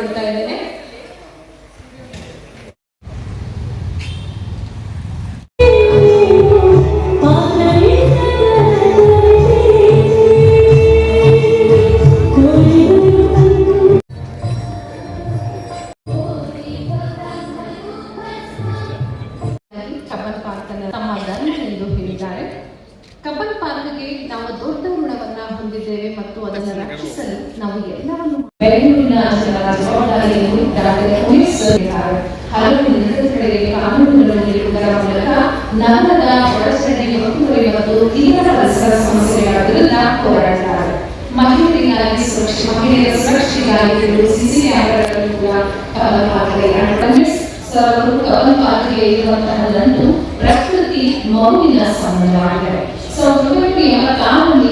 ಮಾಡಿಕೊಳ್ತಾ ಇದ್ದೇನೆ. ಇರುವಂತಹ ನಂಟು ಪ್ರಕೃತಿ ಮಗುವಿನ ಸಂಬಂಧವಾಗಿದೆ ಸೊ ಒಂಬೈನೂರ ಎಂಬತ್ತಾರರಲ್ಲಿ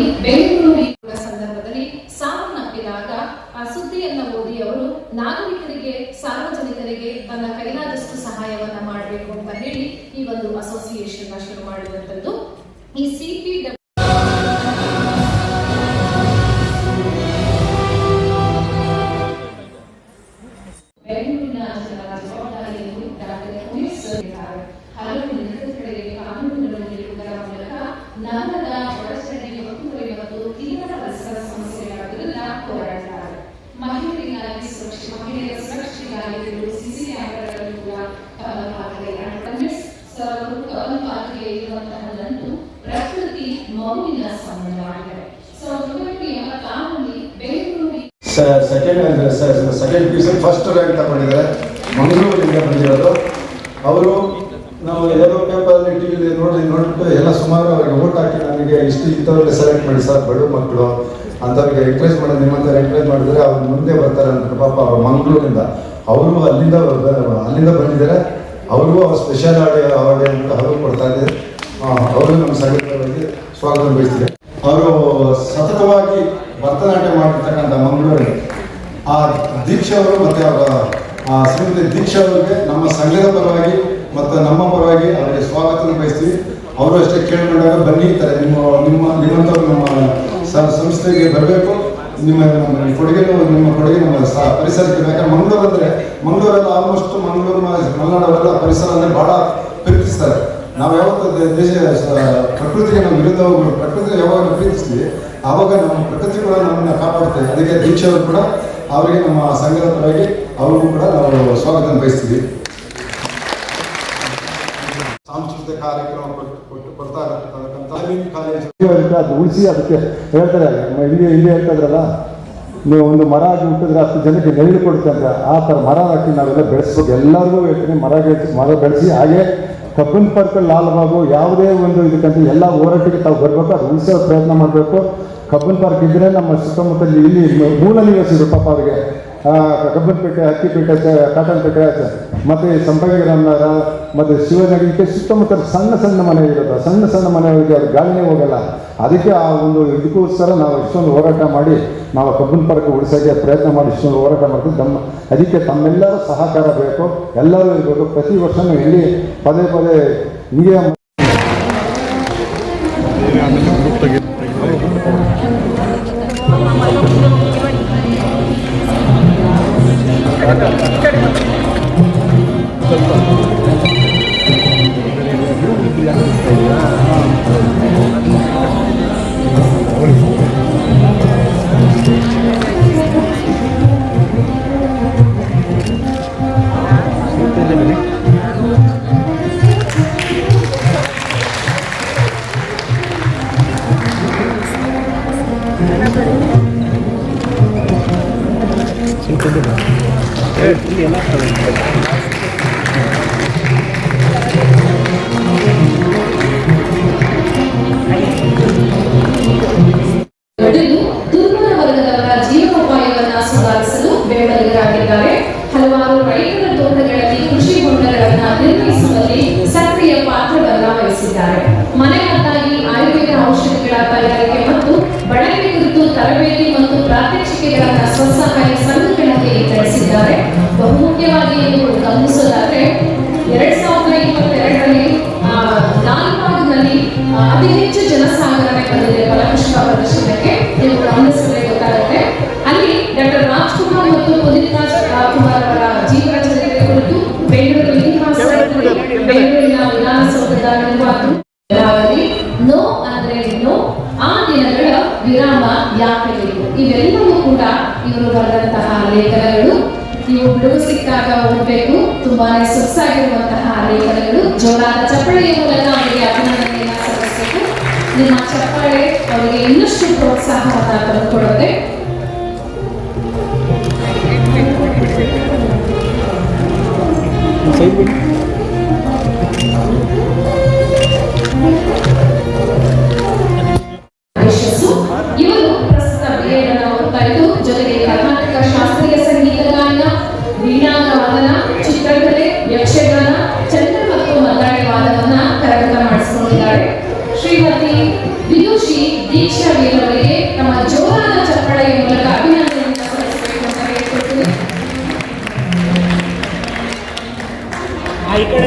ಇರುವ ಸಿಸಿ ಅಳವಡಿಸಿ sir Prakruthi second second P first rank ತಗೊಂಡಿದ್ದಾರೆ ಮಂಗಳೂರಿನಿಂದ ಬಂದಿರೋದು? ಅವರು ನಾವು ಎಲ್ಲೋ ಪೇಪರಲ್ಲಿ ಟಿ ವಿಲಿ ನೋಡಿ ನೋಡಿಬಿಟ್ಟು ಎಲ್ಲ ಸುಮಾರು ಅವ್ರಿಗೆ ಓಟ್ ಹಾಕಿ ನನಗೆ ಇಷ್ಟು ಇಂಥವ್ರಿಗೆ ಸೆಲೆಕ್ಟ್ ಮಾಡಿ ಸರ್ ಬಡ ಮಕ್ಕಳು. ಅಂಥವ್ರಿಗೆ ಎಂಕರೇಜ್ ಮಾಡೋದು ಹತ್ರ ಎಂಕರೇಜ್ ಮಾಡಿದ್ರೆ ಅವ್ರು ಮುಂದೆ ಬರ್ತಾರೆ ಅಂತ ಪಾಪ ಅವ್ರು ಮಂಗಳೂರಿಂದ. ಅವರು ಅಲ್ಲಿಂದ ಅಲ್ಲಿಂದ ಬಂದಿದ್ದಾರೆ. ಅವ್ರಿಗೂ ಅವ್ರ ಸ್ಪೆಷಲ್ ಆಡಿ ಅವಾರ್ಡ್ ಅಂತ ಅವರು ಕೊಡ್ತಾ ಇದ್ದಾರೆ. ಅವರು ನಮ್ಮ ಸಂಗೀತವಾಗಿ ಸ್ವಾಗತ ಬಯಸ್ತಾರೆ ಅವರು ಸತತವಾಗಿ ಭರತನಾಟ್ಯ ಮಾಡಿರ್ತಕ್ಕಂಥ ಮಂಗಳೂರಿಗೆ, ಆ ದೀಕ್ಷೆ ಅವರು ಮತ್ತೆ ಅವರ ಶ್ರೀಮತಿ ದೀಕ್ಷಾ ಅವರಿಗೆ ನಮ್ಮ ಸಂಘದ ಪರವಾಗಿ ಮತ್ತು ನಮ್ಮ ಪರವಾಗಿ ಅವರಿಗೆ ಸ್ವಾಗತ ಬಯಸ್ತೀವಿ ಅವರು ಅಷ್ಟೇ ಕೇಳ್ಕೊಂಡಾಗ ಬನ್ನಿ ಇರ್ತಾರೆ ನಿಮ್ಮ ನಿಮ್ಮ ನಿಮ್ಮಂಥವ್ರು ನಮ್ಮ ಸಂಸ್ಥೆಗೆ ಬರಬೇಕು. ನಿಮ್ಮ, ನಮ್ಮ ಕೊಡುಗೆ, ನಿಮ್ಮ ಕೊಡುಗೆ ನಮ್ಮ ಪರಿಸರಕ್ಕೆ ಯಾಕಂದ್ರೆ ಮಂಗಳೂರು ಅಂದರೆ ಮಂಗಳೂರೆಲ್ಲ ಆಲ್ಮೋಸ್ಟ್ ಮಂಗಳೂರು, ಮಲೆನಾಡವರೆಲ್ಲ ಪರಿಸರ ಅಂದರೆ ಭಾಳ ಪ್ರೀತಿಸ್ತಾರೆ. ನಾವು ಯಾವತ್ತು ದೇಶ ಪ್ರಕೃತಿಗೆ ನಮ್ಮ ವಿರುದ್ಧ ಹೋಗ್ಬಿಟ್ಟು ಪ್ರಕೃತಿ ಯಾವಾಗ ಪ್ರೀತಿಸ್ತೀವಿ ಆವಾಗ ನಮ್ಮ ಪ್ರಕೃತಿ ಕೂಡ ನಮ್ಮನ್ನ ಕಾಪಾಡ್ತೇವೆ ಅದಕ್ಕೆ ದೀಕ್ಷೆಯವರು ಕೂಡ ಅವರಿಗೆ ನಮ್ಮ ಸಂಘದ ಪರವಾಗಿ ಅವ್ರಿಗೂ ಕೂಡ ನಾವು ಸ್ವಾಗತ ಬಯಸ್ತೀವಿ. ಕಾರ್ಯಕ್ರಮ ಕೊಟ್ಟು- ಕೊಡ್ತಾ ಅದು ಉಳಿಸಿ ಅದಕ್ಕೆ ಹೇಳ್ತಾರೆ ಇಲ್ಲಿ ಇಲ್ಲಿ ಹೇಳ್ತಿದ್ರಲ್ಲ ನೀವು ಒಂದು ಮರ ಹುಟ್ಟಿದ್ರೆ ಹತ್ತು ಜನಕ್ಕೆ ನೆರಳು ಕೊಡುತ್ತೆ ಅಂತ ಆ ಥರ ಮರ ಹಾಕಿ ನಾವೆಲ್ಲ ಬೆಳೆಸ್ಬೇಕು ಎಲ್ಲರಿಗೂ ಹೇಳ್ತೀನಿ ಮರ ಮರ ಬೆಳೆಸಿ ಹಾಗೆ ಕಬ್ಬನ್ ಪಾರ್ಕ್ ಲಾಲ್ಬಾಗು ಯಾವುದೇ ಒಂದು ಇದಕ್ಕಂತ ಎಲ್ಲ ಹೋರಾಟಕ್ಕೆ ತಾವು ಬರಬೇಕು ಅದು ಉಳಿಸೋ ಪ್ರಯತ್ನ ಮಾಡಬೇಕು ಕಬ್ಬನ್ ಪಾರ್ಕ್ ಇದ್ದರೆ ನಮ್ಮ ಸುತ್ತಮುತ್ತಲಿ ಇಲ್ಲಿ ಮೂಲ ನಿವಾಸಿಗಳು ಪಾಪ ಅವರಿಗೆ ಹಕ್ಕಿ ಪೇಟೆ ಕಾಟಲ್ ಪೇಟೆ ಚ- ಮತ್ತೆ ಸಂಪಂಗಿರಾಮನಗರ ಮತ್ತೆ ಶಿವನಗರಕ್ಕೆ ಸುತ್ತಮುತ್ತ ಸಣ್ಣ ಸಣ್ಣ ಮನೆ ಇರುತ್ತೆ ಸಣ್ಣ ಸಣ್ಣ ಮನೆಗಳಿಗೆ ಅದು ಗಾಳಿನೇ ಹೋಗಲ್ಲ. ಅದಕ್ಕೆ ಆ ಒಂದು ಇದಕ್ಕೋಸ್ಕರ ನಾವು ಇಷ್ಟೊಂದು ಹೋರಾಟ ಮಾಡಿ, ನಾವು ಕಬ್ಬನ್ ಪಾರ್ಕ್ ಉಳಿಸೋಕ್ಕೆ ಪ್ರಯತ್ನ ಮಾಡಿ ಇಷ್ಟೊಂದು ಹೋರಾಟ ಮಾಡ್ತೀವಿ. ತಮ್ಮ, ಅದಕ್ಕೆ ತಮ್ಮೆಲ್ಲರ ಸಹಕಾರ ಬೇಕು. ಎಲ್ಲರೂ ಇರಬೇಕು ಪ್ರತಿ ವರ್ಷವೂ ಇಲ್ಲಿ ಪದೇ ಪದೇ ಹಿಂಗೆ ನಡೆದು ರೈತರ ತೋಟಗಳಲ್ಲಿ ಕೃಷಿ ಹೊಂಡಗಳನ್ನ ನಿರ್ಮಿಸುವಲ್ಲಿ ಸಕ್ರಿಯ ಪಾತ್ರವನ್ನ ವಹಿಸಿದ್ದಾರೆ ಮನೆಮದ್ದಾಗಿ ಆಯುರ್ವೇದ ಔಷಧಿಗಳ ತಯಾರಿಕೆ ಮತ್ತು ಬಳಕೆ ಕುರಿತು ತರಬೇತಿ ಮತ್ತು ಪ್ರಾತ್ಯಕ್ಷಿಕೆಗಳನ್ನ ಸ್ವಸಹಾಯ ಸಂಘಗಳಿಗೆ ವಿತರಿಸಿದ್ದಾರೆ ಬಹುಮುಖ್ಯವಾಗಿ ಗಮನಿಸೋದಾದ್ರೆ ಬೆಂಗಳೂರಿನ ವಿಧಾನಸೌಧದ ನಿರ್ವಾಹಕರು ನೋ ಅಂದ್ರೆ ನೋ ಆ ದಿನಗಳ ವಿರಾಮ ಯಾಕೆ ಬೇಕು? ಇವೆಲ್ಲವೂ ಕೂಡ ಇವರು ಬರೆದಂತಹ ಲೇಖನಗಳು. ನೀವು ಬಿಡುವು ಸಿಕ್ಕಾಗ ಓದಬೇಕು. ತುಂಬಾನೇ ಸೊಗಸಾಗಿರುವಂತಹ ಲೇಖನಗಳು. ಜೋರಾದ ಚಪ್ಪಳೆಯ ಮೂಲಕ ಅವರಿಗೆ ಅಭಿನಂದನೆಯನ್ನ ಸಲ್ಲಿಸಬೇಕು. ನಿಮ್ಮ ಚಪ್ಪಳೆ ಅವರಿಗೆ ಇನ್ನಷ್ಟು ಪ್ರೋತ್ಸಾಹವನ್ನು ತಂದುಕೊಡುತ್ತೆ. ಇಕಡೆ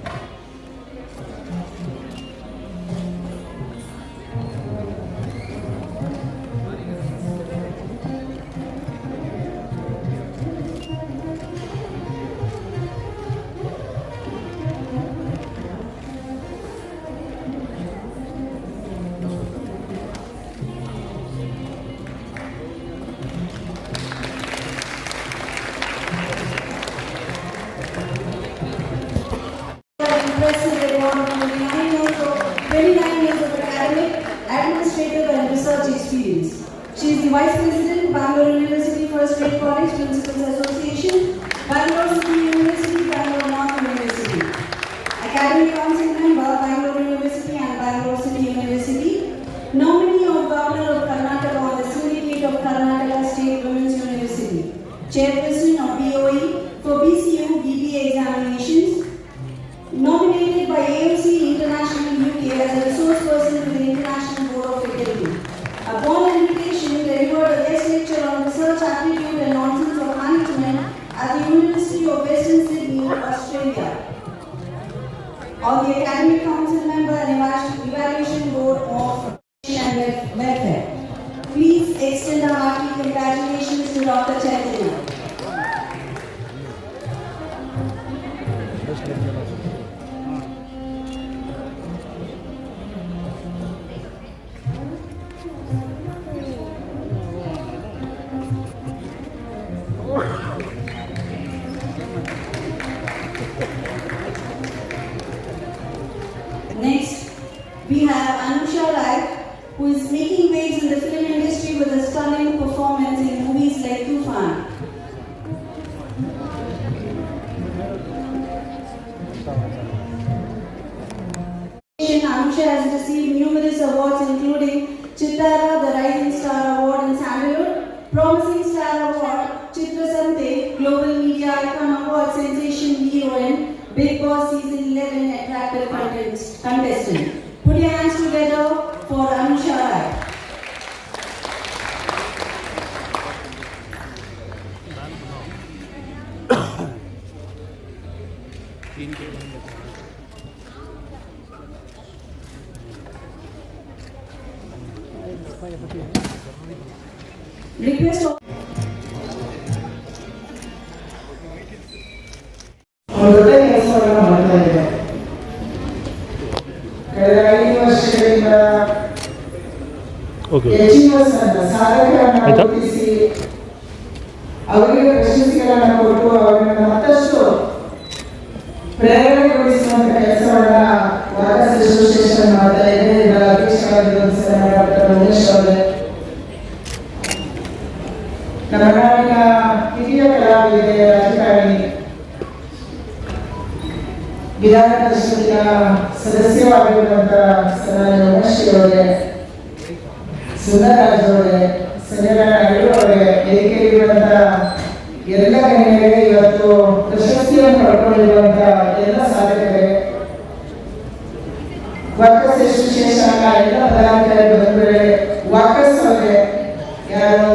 Big Boss Season 11 attractive contestant. Put your hands together for Anusha Rai. ಪ್ರೇರಣೆಗೊಳಿಸುವಂತ ಕೆಲಸವನ್ನ ವಾರಸ ಅಸೋಸಿಯೇಷನ್ ಮಾಡ್ತಾ ಇದೆ ಇದರ ಕರ್ನಾಟಕ ಹಿರಿಯ ಕಲಾವಿದೆ ರಾಜಕಾರಣಿ ವಿಧಾನ ಪರಿಷತ್ತಿನ ಸದಸ್ಯವಾಗಿರುವಂತಹ ಸನ್ಮಾನ್ಯ ಉಮೇಶ್ ಅವರೇ ಸುಂದರರಾಜ್ ಅವರೇ ಸಂಜಯ್ ನಾಯ್ಡು ಅವರೇ ವೇದಿಕೆಯಲ್ಲಿರುವಂತಹ ಎಲ್ಲ ಕಡೆಗೆ ಇವತ್ತು ಪ್ರಶಸ್ತಿಯನ್ನು ಪಡ್ಕೊಂಡಿರುವಂತಹ ಎಲ್ಲ ಸಾಧಕರೇ ವಾಕಶ್ರೇಷ್ಠ ಶೇಷಾಂಗ ಎಲ್ಲ ಪದಾಧಿಕಾರಿ ಬಂಧುಗಳೇ ವಾಕಸ್ ಅವರೇ, ಯಾರು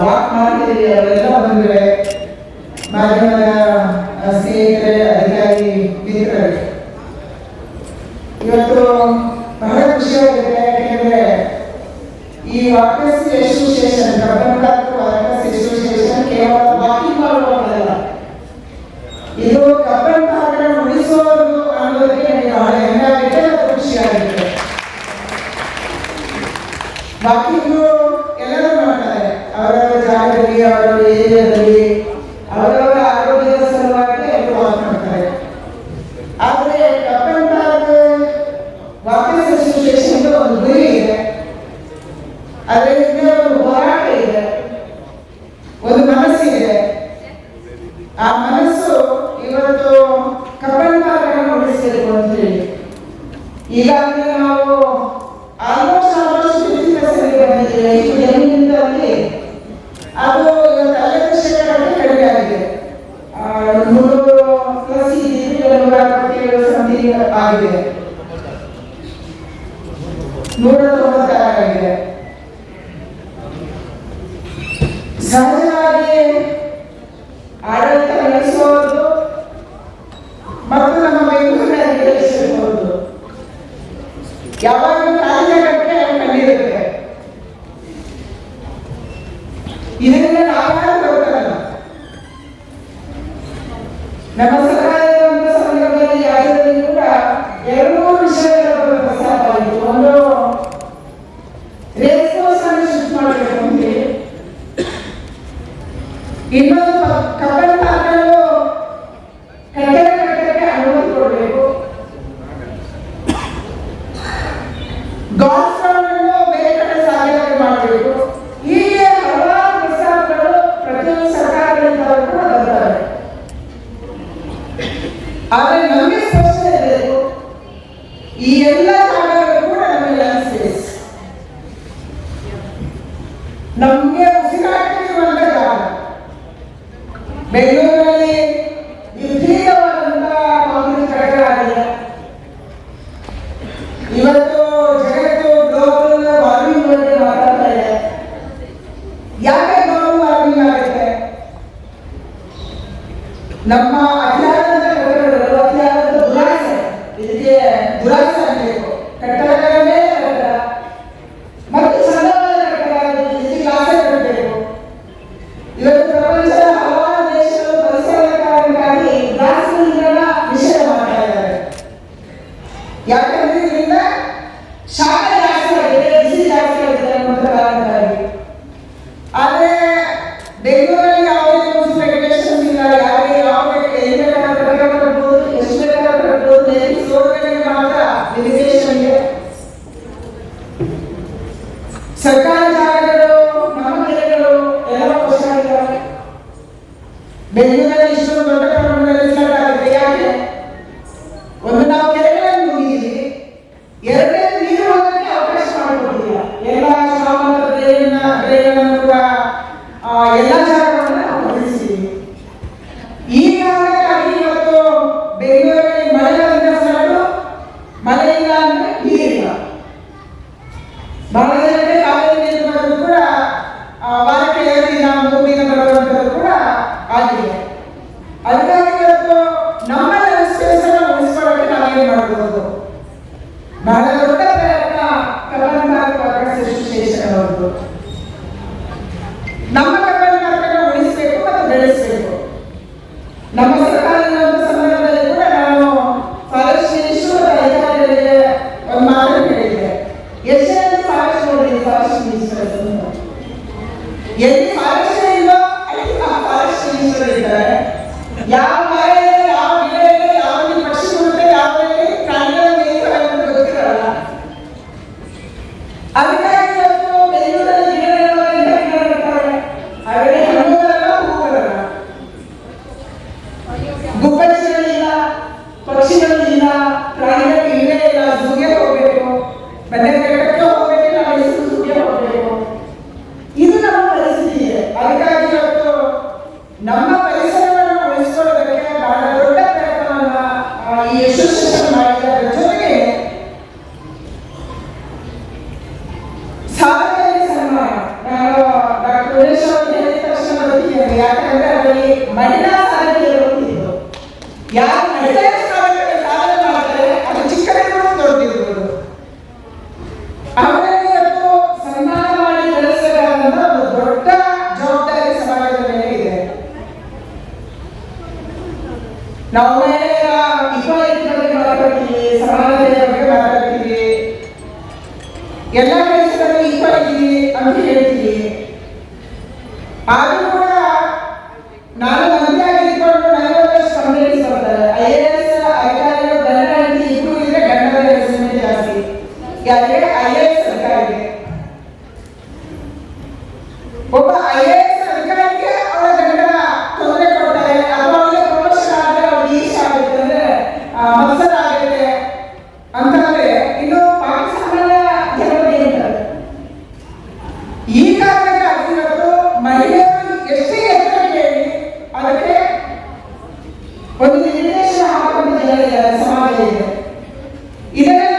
ವಾಕ್ ಮಾಡ್ತಿದ್ದೀರಿ ಅವರೆಲ್ಲ ಬಂಧುಗಳೇ ಮಾಧ್ಯಮದ ಸ್ನೇಹಿತರೆ, ಅಧಿಕಾರಿ, ಮಿತ್ರರೇ. ಇವತ್ತು ಬಹಳ ಖುಷಿಯಾಗುತ್ತೆ ಯಾಕೆಂದ್ರೆ ಈ ವಾಕಸ್ ಎಸ್ಸೋಸಿಯೇಷನ್ ಪ್ರಬಂಧ ವಾಕಿಂಗ್ ಮಾಡುವವರೆಲ್ಲ ಇದು ಕಬ್ಬನ್ ಕಾರ್ಯ ಉಳಿಸೋದು ಅನ್ನೋದಕ್ಕೆ ನನಗೆ ಬಹಳ ಹೆಮ್ಮೆ ಆಗಿದೆ ಅದು ಖುಷಿಯಾಗಿದೆ ವಾಕಿಂಗು ಎಲ್ಲರೂ ಮಾಡ್ತಾರೆ ಅವರವರ ಜಾಗದಲ್ಲಿ ಅವರಲ್ಲಿ சிறு குழந்தை இல்லாமல் 来了 la subieron, pero ಇಕ್ವಾಲಿಟಿ ಬಗ್ಗೆ ಮಾತಾಡ್ತೀವಿ ಸಮಾನತೆಯ ಬಗ್ಗೆ ಮಾತಾಡ್ತೀವಿ ಎಲ್ಲ ಇದರಲ್ಲಿ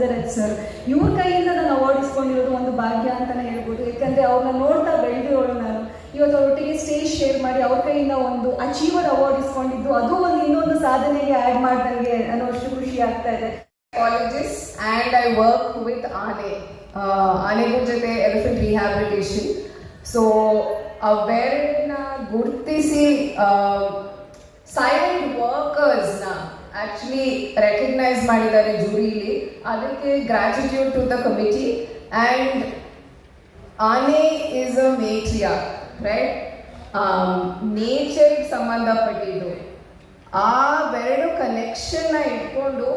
ಸುಂದರತ್ ಸರ್ ಇವ್ರ ಕೈಯಿಂದ ನಾನು ಅವಾರ್ಡ್ ಇಸ್ಕೊಂಡಿರೋದು ಒಂದು ಭಾಗ್ಯ ಅಂತಲೇ ಹೇಳ್ಬೋದು. ಯಾಕಂದರೆ ಅವ್ರನ್ನ ನೋಡ್ತಾ ಬೆಳೆದಿರೋಳು ನಾನು. ಇವತ್ತು ಅವರೊಟ್ಟಿಗೆ ಸ್ಟೇಜ್ ಶೇರ್ ಮಾಡಿ ಅವ್ರ ಕೈಯಿಂದ ಒಂದು ಅಚೀವರ್ ಅವಾರ್ಡ್ ಇಸ್ಕೊಂಡಿದ್ದು. ಅದು ಒಂದು ಇನ್ನೊಂದು ಸಾಧನೆಗೆ ಆ್ಯಡ್ ಮಾಡ್ದಂಗೆ ಅನ್ನೋಷ್ಟು ಖುಷಿ ಆಗ್ತಾ ಇದೆ. Colleges and I work with ಆನೆ ಆನೆಗಳ ಜೊತೆ ಎಲಿಫೆಂಟ್ ರಿಹ್ಯಾಬಿಲಿಟೇಷನ್ ಸೊ ಅವೇರ್ನ ಗುರುತಿಸಿ ಸೈಲೆಂಟ್ ವರ್ಕರ್ಸ್ನ ಆ್ಯಕ್ಚುಲಿ ರೆಕಗ್ನೈಸ್ ಮಾಡಿದ್ದಾರೆ ಜೂರಿಲಿ. ಅದಕ್ಕೆ gratitude to the committee and ಆನೆ ಈಸ್ ಅ ಮೇಟ್ರಿಯಾ ರೈಟ್ ನೇಚರ್ಗೆ ಸಂಬಂಧಪಟ್ಟಿದ್ದು. ಆ ಎರಡು ಕನೆಕ್ಷನ್ನ ಇಟ್ಕೊಂಡು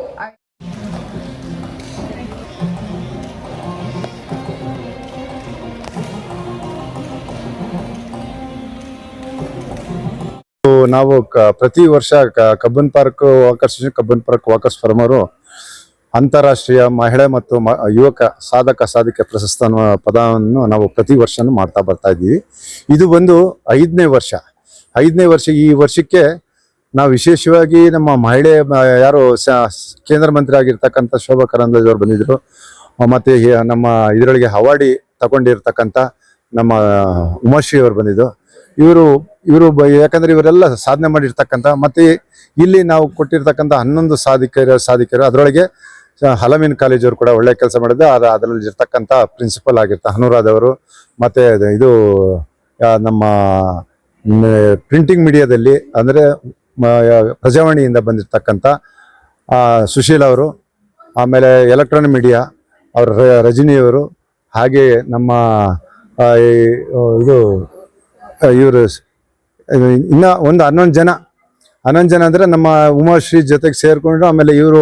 ನಾವು ಕ- ಪ್ರತಿ ವರ್ಷ ಕ- Cubbon park walkers Cubbon park walkers former ಅಂತಾರಾಷ್ಟ್ರೀಯ ಮಹಿಳೆ ಮತ್ತು ಮ- ಯುವಕ ಸಾಧಕ ಸಾಧಕ ಪ್ರಶಸ್ತ ಪದವನ್ನು ನಾವು ಪ್ರತಿ ವರ್ಷನೂ ಮಾಡ್ತಾ ಬರ್ತಾ ಇದ್ದೀವಿ. ಇದು ಒಂದು ಐದನೇ ವರ್ಷ. ಐದನೇ ವರ್ಷ ಈ ವರ್ಷಕ್ಕೆ ನಾವು ವಿಶೇಷವಾಗಿ ನಮ್ಮ ಮಹಿಳೆ ಯಾರು ಕೇಂದ್ರ ಮಂತ್ರಿ ಆಗಿರ್ತಕ್ಕಂಥ ಶೋಭಾ ಕರಂದ್ಲಾಜೆ ಅವರು ಮತ್ತು ಮತ್ತೆ ನಮ್ಮ ಇದರೊಳಗೆ ಅವಾರ್ಡಿ ತಗೊಂಡಿರ್ತಕ್ಕಂಥ ನಮ್ಮ ಉಮಾಶ್ರೀ ಅವರು ಬಂದಿದ್ದು ಇವರು ಇವರು ಯಾಕಂದ್ರೆ ಇವರೆಲ್ಲ ಸಾಧನೆ ಮಾಡಿರ್ತಕ್ಕಂಥ, ಮತ್ತೆ ಇಲ್ಲಿ ನಾವು ಕೊಟ್ಟಿರ್ತಕ್ಕಂಥ ಹನ್ನೊಂದು ಸಾಧಿಕರ, ಸಾಧಿಕರು, ಅದರೊಳಗೆ ಹಲಮಿನ್ ಕಾಲೇಜವರು ಕೂಡ ಒಳ್ಳೆ ಕೆಲಸ ಮಾಡಿದ್ದೆ ಅದು ಅದರಲ್ಲಿ ಇರ್ತಕ್ಕಂಥ ಪ್ರಿನ್ಸಿಪಲ್ ಆಗಿರ್ತ ಹನುರಾದ್ ಅವರು, ಮತ್ತೆ ಇದು ನಮ್ಮ ಪ್ರಿಂಟಿಂಗ್ ಮೀಡಿಯಾದಲ್ಲಿ ಅಂದರೆ ಪ್ರಜಾವಾಣಿಯಿಂದ ಬಂದಿರತಕ್ಕಂಥ ಸುಶೀಲ್ ಅವರು, ಆಮೇಲೆ ಎಲೆಕ್ಟ್ರಾನಿಕ್ ಮೀಡಿಯಾ ಅವರ ರಜನಿಯವರು, ಹಾಗೆ ನಮ್ಮ ಇದು ಇವರು ಇನ್ನ ಒಂದು ಹನ್ನೊಂದು ಜನ. ಹನ್ನೊಂದು ಜನ ಅಂದ್ರೆ ನಮ್ಮ ಉಮಾಶ್ರೀ ಜೊತೆಗೆ ಸೇರ್ಕೊಂಡು ಆಮೇಲೆ ಇವರು,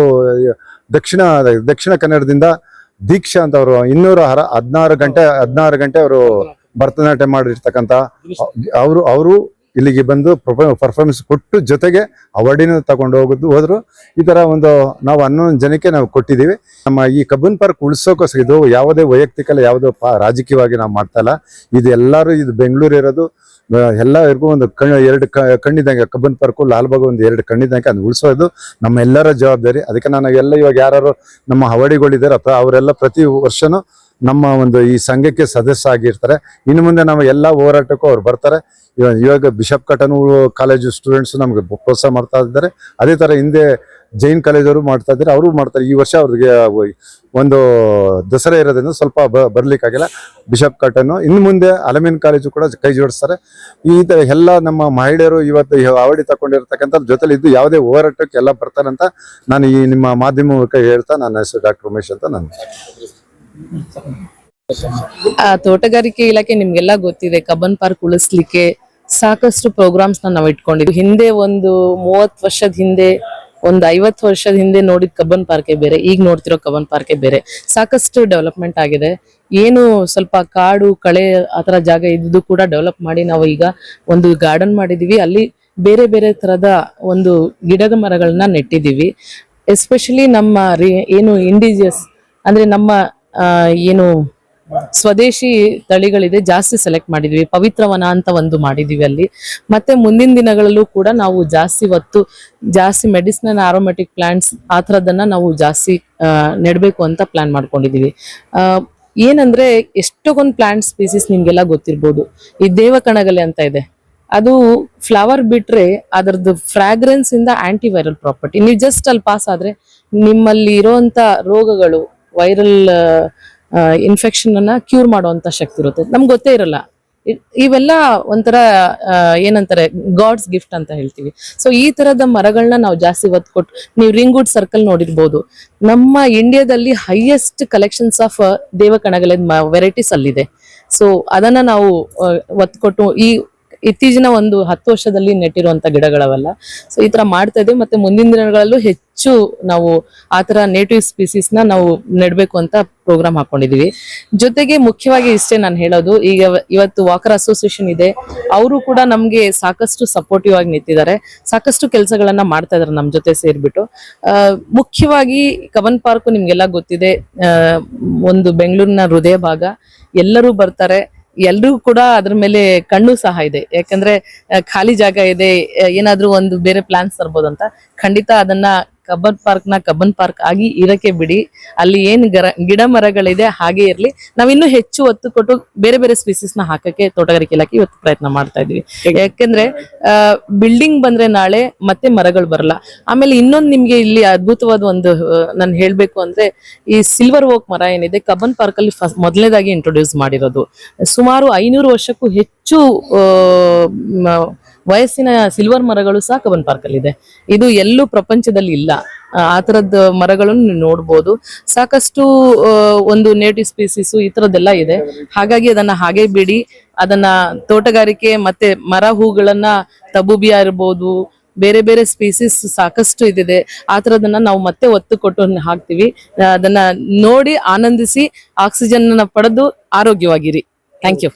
ದಕ್ಷಿಣ ದಕ್ಷಿಣ ಕನ್ನಡದಿಂದ ದೀಕ್ಷಾ ಅಂತ ಅವರು ಇನ್ನೂರ ಹರ, ಹದಿನಾರು ಗಂಟೆ ಹದಿನಾರು ಗಂಟೆ ಅವರು ಭರತನಾಟ್ಯ ಮಾಡಿರ್ತಕ್ಕಂಥ ಅವರು ಅವರು ಇಲ್ಲಿಗೆ ಬಂದು ಪರ್ಫಾರ್ಮೆನ್ಸ್ ಕೊಟ್ಟು ಜೊತೆಗೆ ಅವಾರ್ಡಿನ ತಗೊಂಡು ಹೋಗೋದು, ಹೋದ್ರು. ಈ ಥರ ಒಂದು ನಾವು ಹನ್ನೊಂದು ಜನಕ್ಕೆ ನಾವು ಕೊಟ್ಟಿದ್ದೀವಿ. ನಮ್ಮ ಈ ಕಬ್ಬನ್ ಪಾರ್ಕ್ ಉಳಿಸೋಕೋಸ್ಕರ ಇದು ಯಾವುದೇ ವೈಯಕ್ತಿಕ ಯಾವುದೋ ರಾಜಕೀಯವಾಗಿ ನಾವು ಮಾಡ್ತಾ ಇಲ್ಲ. ಇದು ಎಲ್ಲರೂ, ಇದು ಬೆಂಗಳೂರು ಇರೋದು. ಎಲ್ಲರಿಗೂ ಒಂದು ಕಣ್ಣು, ಎರಡು ಕಣ್ಣಿದ್ದಂಗೆ, ಕಬ್ಬನ್ ಪಾರ್ಕು ಲಾಲ್ಬಾಗ್ ಒಂದು ಎರಡು ಕಣ್ಣಿದ್ದಂಗೆ ಅದು ಉಳಿಸೋದು ನಮ್ಮ ಎಲ್ಲರ ಜವಾಬ್ದಾರಿ. ಅದಕ್ಕೆ ನಾನು ಎಲ್ಲ ಇವಾಗ ಯಾರು ನಮ್ಮ ಹವಡಿಗಳಿದ್ದಾರೆ ಅಥವಾ ಅವರೆಲ್ಲ ಪ್ರತಿ ವರ್ಷನೂ ನಮ್ಮ ಒಂದು ಈ ಸಂಘಕ್ಕೆ ಸದಸ್ಯ ಆಗಿರ್ತಾರೆ. ಇನ್ನು ಮುಂದೆ ನಾವು ಎಲ್ಲ ಹೋರಾಟಕ್ಕೂ ಅವ್ರು ಬರ್ತಾರೆ. ಇವಾಗ ಇವಾಗ ಬಿಷಪ್ ಕಟನ್ ಕಾಲೇಜು ಸ್ಟೂಡೆಂಟ್ಸ್ ನಮಗೆ ಪ್ರೋತ್ಸಾಹ ಮಾಡ್ತಾ ಇದ್ದಾರೆ. ಅದೇ ತರ ಹಿಂದೆ ಜೈನ್ ಕಾಲೇಜವರು ಮಾಡ್ತಾ ಇದ್ದಾರೆ, ಅವರು ಮಾಡ್ತಾರೆ ಈ ವರ್ಷ ಅವ್ರಿಗೆ ಒಂದು ದಸರಾ ಇರೋದ್ರಿಂದ ಸ್ವಲ್ಪ ಬ ಬರ್ಲಿಕ್ಕಾಗಿಲ್ಲ ಬಿಷಪ್ ಕಾಟನ್ನು ಇನ್ನು ಮುಂದೆ ಅಲಮೀನ್ ಕಾಲೇಜು ಕೂಡ ಕೈ ಜೋಡಿಸ್ತಾರೆ. ಈ ತರ ಎಲ್ಲ ನಮ್ಮ ಮಹಿಳೆಯರು ಇವತ್ತು ಅವಡಿ ತಗೊಂಡಿರ್ತಕ್ಕಂಥ ಜೊತೆಲಿ ಇದ್ದು ಯಾವುದೇ ಹೋರಾಟಕ್ಕೆ ಎಲ್ಲ ಬರ್ತಾರಂತ ನಾನು ಈ ನಿಮ್ಮ ಮಾಧ್ಯಮ ಹೇಳ್ತಾ ನನ್ನ ಹೆಸರು ಡಾಕ್ಟರ್ ಉಮೇಶ್ ಅಂತ ನಾನು ತೋಟಗಾರಿಕೆ ಇಲಾಖೆ ನಿಮ್ಗೆಲ್ಲ ಗೊತ್ತಿದೆ, ಕಬ್ಬನ್ ಪಾರ್ಕ್ ಉಳಿಸ್ಲಿಕ್ಕೆ ಸಾಕಷ್ಟು ಪ್ರೋಗ್ರಾಮ್ಸ್ ನಾವು ಇಟ್ಕೊಂಡಿದ್ವಿ. ಹಿಂದೆ ಒಂದು ಮೂವತ್ತು ವರ್ಷದ ಹಿಂದೆ ಒಂದು ಐವತ್ತು ವರ್ಷದ ಹಿಂದೆ ನೋಡಿದ ಕಬ್ಬನ್ ಪಾರ್ಕೆ ಬೇರೆ, ಈಗ ನೋಡ್ತಿರೋ ಕಬ್ಬನ್ ಪಾರ್ಕೆ ಬೇರೆ. ಸಾಕಷ್ಟು ಡೆವಲಪ್ಮೆಂಟ್ ಆಗಿದೆ. ಏನು ಸ್ವಲ್ಪ ಕಾಡು, ಕಳೆ ಆತರ ಜಾಗ ಇದ್ದು ಕೂಡ ಡೆವಲಪ್ ಮಾಡಿ ನಾವು ಈಗ ಒಂದು ಗಾರ್ಡನ್ ಮಾಡಿದೀವಿ. ಅಲ್ಲಿ ಬೇರೆ ಬೇರೆ ತರದ ಒಂದು ಗಿಡದ ಮರಗಳನ್ನ ನೆಟ್ಟಿದೀವಿ. ಎಸ್ಪೆಷಲಿ ನಮ್ಮ ಏನು ಇಂಡಿಜಿಯಸ್ ಅಂದ್ರೆ ನಮ್ಮ ಏನು ಸ್ವದೇಶಿ ತಳಿಗಳಿದೆ, ಜಾಸ್ತಿ ಸೆಲೆಕ್ಟ್ ಮಾಡಿದ್ವಿ, ಪವಿತ್ರವನ ಅಂತ ಒಂದು ಮಾಡಿದೀವಿ ಅಲ್ಲಿ. ಮತ್ತೆ ಮುಂದಿನ ದಿನಗಳಲ್ಲೂ ಕೂಡ ನಾವು ಜಾಸ್ತಿ ಹೊತ್ತು ಜಾಸ್ತಿ ಮೆಡಿಸಿನಲ್ ಆರೋಮೆಟಿಕ್ ಪ್ಲಾಂಟ್ಸ್ ಆ ಥರದನ್ನ ನಾವು ಜಾಸ್ತಿ ನೆಡಬೇಕು ಅಂತ ಪ್ಲಾನ್ ಮಾಡ್ಕೊಂಡಿದೀವಿ. ಏನಂದ್ರೆ ಎಷ್ಟೊಂದು ಪ್ಲಾಂಟ್ ಸ್ಪೀಸೀಸ್ ನಿಮ್ಗೆಲ್ಲ ಗೊತ್ತಿರ್ಬೋದು. ಈ ದೇವಕಣಗಲೆ ಅಂತ ಇದೆ. ಅದು ಫ್ಲವರ್ ಬಿಟ್ರೆ ಅದರದ್ದು ಫ್ರಾಗ್ರೆನ್ಸ್ ಇಂದ ಆಂಟಿವೈರಲ್ ಪ್ರಾಪರ್ಟಿ ನೀವು ಜಸ್ಟ್ ಅಲ್ಲಿ ಪಾಸ್ ಆದ್ರೆ ನಿಮ್ಮಲ್ಲಿ ಇರೋಂತ ರೋಗಗಳು ವೈರಲ್ ಇನ್ಫೆಕ್ಷನ್ ಅನ್ನ ಕ್ಯೂರ್ ಮಾಡುವಂತ ಶಕ್ತಿ ಇರುತ್ತೆ. ನಮ್ಗೆ ಗೊತ್ತೇ ಇರಲ್ಲ. ಇವೆಲ್ಲ ಒಂಥರ ಏನಂತಾರೆ ಗಾಡ್ಸ್ ಗಿಫ್ಟ್ ಅಂತ ಹೇಳ್ತೀವಿ. ಸೊ ಈ ತರದ ಮರಗಳನ್ನ ನಾವು ಜಾಸ್ತಿ ಒತ್ತು ಕೊಟ್ಟು ನೀವು ರಿಂಗ್ವುಡ್ ಸರ್ಕಲ್ ನೋಡಿರ್ಬೋದು. ನಮ್ಮ ಇಂಡಿಯಾದಲ್ಲಿ ಹೈಯೆಸ್ಟ್ ಕಲೆಕ್ಷನ್ಸ್ ಆಫ್ ದೇವಕಣಗಳ ವೆರೈಟೀಸ್ ಅಲ್ಲಿದೆ. ಸೊ ಅದನ್ನ ನಾವು ಆ, ಒತ್ತು ಕೊಟ್ಟು ಈ ಇತ್ತೀಚಿನ ಒಂದು ಹತ್ತು ವರ್ಷದಲ್ಲಿ ನೆಟ್ಟಿರುವಂತ ಗಿಡಗಳವೆಲ್ಲ. ಸೊ ಈ ತರ ಮಾಡ್ತಾ ಇದ್ದೀವಿ. ಮತ್ತೆ ಮುಂದಿನ ದಿನಗಳಲ್ಲೂ ಹೆಚ್ಚು ನಾವು ಆತರ ತರ ನೇಟಿವ್ ಸ್ಪೀಸೀಸ್ನ ನಾವು ನೆಡ್ಬೇಕು ಅಂತ ಪ್ರೋಗ್ರಾಮ್ ಹಾಕೊಂಡಿದೀವಿ ಜೊತೆಗೆ ಮುಖ್ಯವಾಗಿ ಇಷ್ಟೇ ನಾನು ಹೇಳೋದು, ಈಗ ಇವತ್ತು ವಾಕರ್ ಅಸೋಸಿಯೇಷನ್ ಇದೆ. ಅವರು ಕೂಡ ನಮ್ಗೆ ಸಾಕಷ್ಟು ಸಪೋರ್ಟಿವ್ ಆಗಿ ನಿಂತಿದ್ದಾರೆ. ಸಾಕಷ್ಟು ಕೆಲಸಗಳನ್ನ ಮಾಡ್ತಾ ಇದಾರೆ ನಮ್ ಜೊತೆ ಸೇರ್ಬಿಟ್ಟು. ಮುಖ್ಯವಾಗಿ ಕವನ್ ಪಾರ್ಕ್ ನಿಮ್ಗೆಲ್ಲ ಗೊತ್ತಿದೆ. ಒಂದು ಬೆಂಗಳೂರಿನ ಹೃದಯ ಭಾಗ. ಎಲ್ಲರೂ ಬರ್ತಾರೆ. ಎಲ್ರಿಗೂ ಕೂಡ ಅದ್ರ ಮೇಲೆ ಕಣ್ಣು ಸಹ ಇದೆ. ಯಾಕಂದ್ರೆ ಖಾಲಿ ಜಾಗ ಇದೆ ಏನಾದ್ರೂ ಒಂದು ಬೇರೆ ಪ್ಲಾನ್ಸ್ ತರ್ಬೋದಂತ ಖಂಡಿತ ಅದನ್ನ ಕಬ್ಬನ್ ಪಾರ್ಕ್ನ ಕಬ್ಬನ್ ಪಾರ್ಕ್ ಆಗಿ ಇರಕ್ಕೆ ಬಿಡಿ. ಅಲ್ಲಿ ಏನ್ ಗರ, ಗಿಡ ಮರಗಳಿದೆ ಹಾಗೆ ಇರ್ಲಿ. ನಾವ್ ಇನ್ನು ಹೆಚ್ಚು ಒತ್ತು ಕೊಟ್ಟು ಬೇರೆ ಬೇರೆ ಸ್ಪೀಸೀಸ್ನ ಹಾಕಕ್ಕೆ ತೋಟಗಾರಿಕೆ ಇಲಾಖೆ ಇವತ್ತು ಪ್ರಯತ್ನ ಮಾಡ್ತಾ ಇದೀವಿ ಯಾಕಂದ್ರೆ ಬಿಲ್ಡಿಂಗ್ ಬಂದ್ರೆ ನಾಳೆ ಮತ್ತೆ ಮರಗಳು ಬರಲ್ಲ. ಆಮೇಲೆ ಇನ್ನೊಂದು ನಿಮ್ಗೆ ಇಲ್ಲಿ ಅದ್ಭುತವಾದ ಒಂದು ನಾನು ಹೇಳ್ಬೇಕು ಅಂದ್ರೆ, ಈ ಸಿಲ್ವರ್ ಓಕ್ ಮರ ಏನಿದೆ, ಕಬ್ಬನ್ ಪಾರ್ಕ್ ಅಲ್ಲಿ ಮೊದಲನೇದಾಗಿ ಇಂಟ್ರೊಡ್ಯೂಸ್ ಮಾಡಿರೋದು. ಸುಮಾರು ಐನೂರು ವರ್ಷಕ್ಕೂ ಹೆಚ್ಚು ವಯಸ್ಸಿನ ಸಿಲ್ವರ್ ಮರಗಳು ಸಹ ಕಬ್ಬನ್ ಪಾರ್ಕ್ ಅಲ್ಲಿ ಇದೆ. ಇದು ಎಲ್ಲೂ ಪ್ರಪಂಚದಲ್ಲಿ ಇಲ್ಲ. ಆ ತರದ ಮರಗಳನ್ನು ನೀವು ನೋಡ್ಬೋದು. ಸಾಕಷ್ಟು ಒಂದು ನೇಟಿವ್ ಸ್ಪೀಸೀಸು ಈ ತರದ್ದೆಲ್ಲ ಇದೆ. ಹಾಗಾಗಿ ಅದನ್ನ ಹಾಗೆ ಬಿಡಿ. ಅದನ್ನ ತೋಟಗಾರಿಕೆ ಮತ್ತೆ ಮರ ಹೂಗಳನ್ನ ತಬುಬಿ ಇರ್ಬೋದು, ಬೇರೆ ಬೇರೆ ಸ್ಪೀಸೀಸ್ ಸಾಕಷ್ಟು ಇದಿದೆ. ಆ ತರದನ್ನ ನಾವು ಮತ್ತೆ ಒತ್ತು ಕೊಟ್ಟು ಹಾಕ್ತಿವಿ. ಅದನ್ನ ನೋಡಿ ಆನಂದಿಸಿ ಆಕ್ಸಿಜನ್ ಪಡೆದು ಆರೋಗ್ಯವಾಗಿರಿ. Thank you